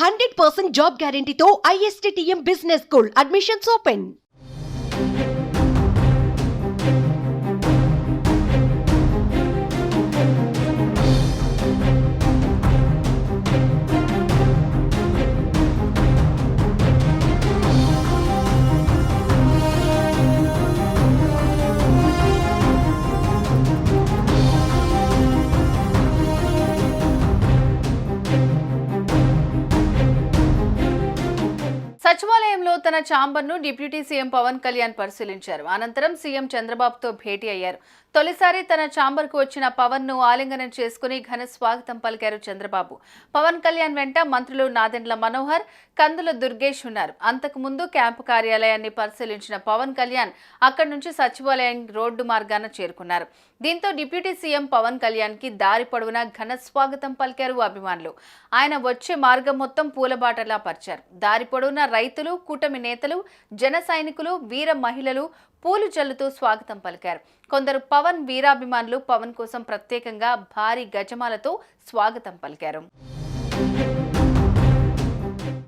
Hundred percent job గ్యారంటీతో ISTM business school admissions open. సచివాలయంలో తన ఛాంబర్ను డిప్యూటీ సీఎం పవన్ కళ్యాణ్ పరిశీలించారు. అనంతరం సీఎం చంద్రబాబుతో భేటీ అయ్యారు. తొలిసారి తన ఛాంబర్కు వచ్చిన పవన్ను ఆలింగనం చేసుకుని ఘన స్వాగతం పలికారు చంద్రబాబు. పవన్ కళ్యాణ్ వెంట మంత్రులు నాదెండ్ల మనోహర్ కందుల దుర్గేష్ ఉన్నారు. అంతకుముందు క్యాంపు కార్యాలయాన్ని పరిశీలించిన పవన్ కళ్యాణ్ అక్కడి నుంచి సచివాలయం రోడ్డు మార్గాన చేరుకున్నారు. దీంతో డిప్యూటీ సీఎం పవన్ కళ్యాణ్కి దారి పొడవునా ఘన స్వాగతం పలికారు అభిమానులు. ఆయన వచ్చే మార్గం మొత్తం పూలబాటలా పరిచారు. దారి పొడవునా రైతులు కూటమి నేతలు జన సైనికులు వీర మహిళలు పూలు జల్లుతూ స్వాగతం పలికారు. కొందరు పవన్ వీరాభిమానులు పవన్ కోసం ప్రత్యేకంగా భారీ గజమాలతో స్వాగతం పలికారు.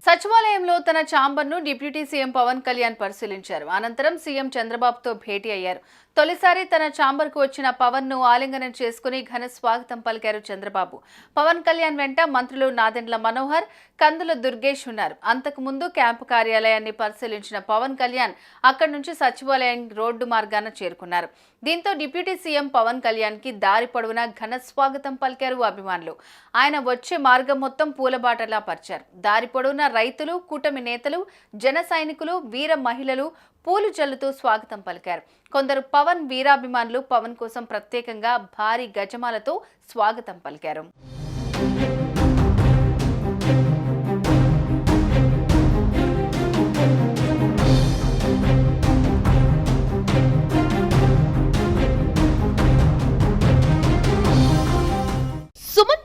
సచివాలయంలో తన ఛాంబర్ను డిప్యూటీ సీఎం పవన్ కళ్యాణ్ పరిశీలించారు. అనంతరం సీఎం చంద్రబాబుతో భేటీ అయ్యారు. తొలిసారి తన ఛాంబర్కు వచ్చిన పవన్ను ఆలింగనం చేసుకుని ఘన స్వాగతం పలికారు చంద్రబాబు. పవన్ కళ్యాణ్ వెంట మంత్రులు నాదెండ్ల మనోహర్ కందుల దుర్గేష్ ఉన్నారు. అంతకుముందు క్యాంపు కార్యాలయాన్ని పరిశీలించిన పవన్ కళ్యాణ్ అక్కడి నుంచి సచివాలయం రోడ్డు మార్గాన చేరుకున్నారు. దీంతో డిప్యూటీ సీఎం పవన్ కళ్యాణ్కి దారి పొడవునా ఘన స్వాగతం పలికారు అభిమానులు. ఆయన వచ్చే మార్గం మొత్తం పూలబాటలా పరిచారు. దారి పొడవు పొడవునా రైతులు కూటమి నేతలు జన సైనికులు వీర మహిళలు పూలు జల్లుతూ స్వాగతం పలికారు. కొందరు పవన్ వీరాభిమానులు పవన్ కోసం ప్రత్యేకంగా భారీ గజమాలతో స్వాగతం పలికారు.